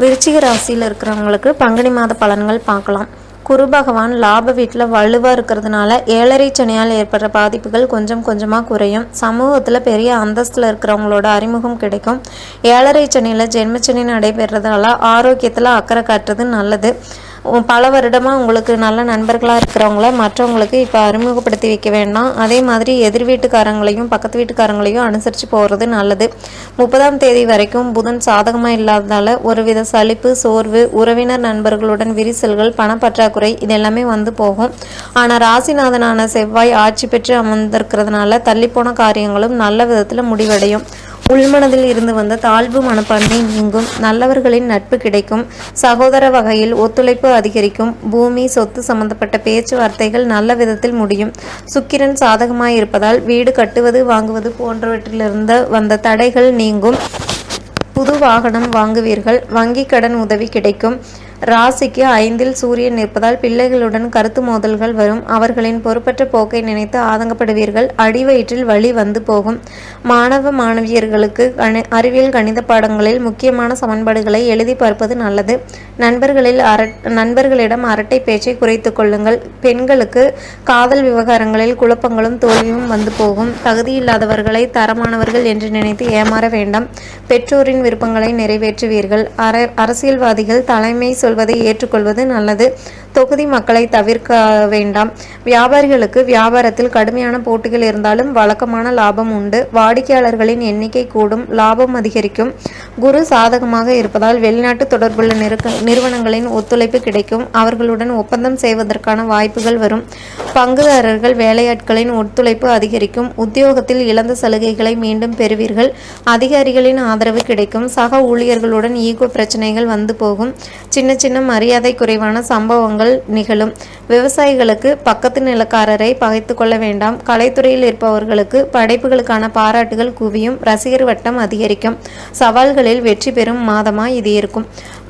விருச்சிக ராசியில் இருக்கிறவங்களுக்கு பங்குனி மாத பலன்கள் பார்க்கலாம். குரு பகவான் லாப வீட்டில் வலுவாக இருக்கிறதுனால ஏழரை சனியால் ஏற்படுற பாதிப்புகள் கொஞ்சம் கொஞ்சமாக குறையும். சமூகத்தில் பெரிய அந்தஸ்தில் இருக்கிறவங்களோட அறிமுகம் கிடைக்கும். ஏழரை சனியில் ஜென்மச்சனி நடைபெறதுனால ஆரோக்கியத்தில் அக்கறை காட்டுறது நல்லது. பல வருடமாக உங்களுக்கு நல்ல நண்பர்களாக இருக்கிறவங்கள மற்றவங்களுக்கு இப்போ அறிமுகப்படுத்தி வைக்க வேண்டாம். அதே மாதிரி எதிர் வீட்டுக்காரங்களையும் பக்கத்து வீட்டுக்காரங்களையும் அனுசரித்து போகிறது நல்லது. முப்பதாம் தேதி வரைக்கும் புதன் சாதகமாக இல்லாததால் ஒருவித சலிப்பு சோர்வு உறவினர் நண்பர்களுடன் விரிசல்கள் பணப்பற்றாக்குறை இது எல்லாமே வந்து போகும். ஆனால் ராசிநாதனான செவ்வாய் ஆட்சி பெற்று அமர்ந்திருக்கிறதுனால தள்ளிப்போன காரியங்களும் நல்ல விதத்தில் முடிவடையும். உள்மனதில் இருந்து வந்த தாழ்வு மனப்பான்மை நீங்கும். நல்லவர்களின் நட்பு கிடைக்கும். சகோதர வகையில் ஒத்துழைப்பு அதிகரிக்கும். பூமி சொத்து சம்பந்தப்பட்ட பேச்சுவார்த்தைகள் நல்ல விதத்தில் முடியும். சுக்கிரன் சாதகமாய் இருப்பதால் வீடு கட்டுவது வாங்குவது போன்றவற்றிலிருந்து வந்த தடைகள் நீங்கும். புது வாகனம் வாங்குவீர்கள். வங்கி கடன் உதவி கிடைக்கும். ராசிக்கு ஐந்தில் சூரியன் நிற்பதால் பிள்ளைகளுடன் கருத்து மோதல்கள் வரும். அவர்களின் பொறுப்பற்ற போக்கை நினைத்து ஆதங்கப்படுவீர்கள். அடிவயிற்றில் வழி வந்து போகும். மாணவ மாணவியர்களுக்கு கணி அறிவியல் கணித பாடங்களில் முக்கியமான சமன்பாடுகளை எழுதி பார்ப்பது நல்லது. நண்பர்களில் அர நண்பர்களிடம் அரட்டை பேச்சை குறைத்து கொள்ளுங்கள். பெண்களுக்கு காதல் விவகாரங்களில் குழப்பங்களும் தோல்வியும் வந்து போகும். தகுதியில்லாதவர்களை தரமானவர்கள் என்று நினைத்து ஏமாற வேண்டாம். பெற்றோரின் விருப்பங்களை நிறைவேற்றுவீர்கள். அர அரசியல்வாதிகள் தலைமை சொல்வதை ஏற்றுக்கொள்வது நல்லது. தொகுதி மக்களை தவிர்க்க வேண்டாம். வியாபாரிகளுக்கு வியாபாரத்தில் கடுமையான போட்டிகள் இருந்தாலும் வழக்கமான லாபம் உண்டு. வாடிக்கையாளர்களின் எண்ணிக்கை கூடும் லாபம் அதிகரிக்கும். குரு சாதகமாக இருப்பதால் வெளிநாட்டு தொடர்புள்ள நிறுக்க நிறுவனங்களின் ஒத்துழைப்பு கிடைக்கும். அவர்களுடன் ஒப்பந்தம் செய்வதற்கான வாய்ப்புகள் வரும். பங்குதாரர்கள் வேலையாட்களின் ஒத்துழைப்பு அதிகரிக்கும். உத்தியோகத்தில் இழந்த சலுகைகளை மீண்டும் பெறுவீர்கள். அதிகாரிகளின் ஆதரவு கிடைக்கும். சக ஊழியர்களுடன் ஈகோ பிரச்சனைகள் வந்து போகும். சின்ன சின்ன மரியாதை குறைவான சம்பவங்கள் நிகழும். விவசாயிகளுக்கு பக்கத்து நிலக்காரரை பகைத்து கொள்ள வேண்டாம். கலைத்துறையில் இருப்பவர்களுக்கு படைப்புகளுக்கான பாராட்டுகள் குவியும். ரசிகர் வட்டம் அதிகரிக்கும். சவால்களில் வெற்றி பெறும் மாதமா இது இருக்கும்.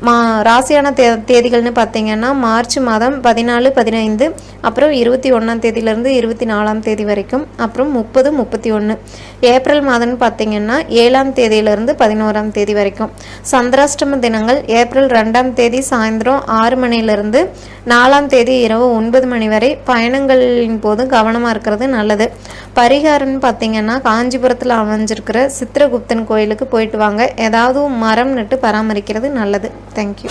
மா ராசியான தே தேதிகள்னு பார்த்தீங்கன்னா மார்ச் மாதம் பதினாலு பதினைந்து அப்புறம் இருபத்தி ஒன்றாம் தேதியிலேருந்து இருபத்தி நாலாம் தேதி வரைக்கும் அப்புறம் முப்பது முப்பத்தி ஒன்று ஏப்ரல் மாதம்னு பார்த்தீங்கன்னா ஏழாம் தேதியிலேருந்து பதினோராம் தேதி வரைக்கும். சந்திராஷ்டம தினங்கள் ஏப்ரல் ரெண்டாம் தேதி சாயந்தரம் ஆறு மணிலேருந்து நாலாம் தேதி இரவு ஒன்பது மணி வரை பயணங்களின் போது கவனமாக இருக்கிறது நல்லது. பரிகாரம்னு பார்த்தீங்கன்னா காஞ்சிபுரத்தில் அமைஞ்சிருக்கிற சித்திரகுப்தன் கோயிலுக்கு போயிட்டு வாங்க. ஏதாவது மரம் நட்டு பராமரிக்கிறது நல்லது. தேங்க்யூ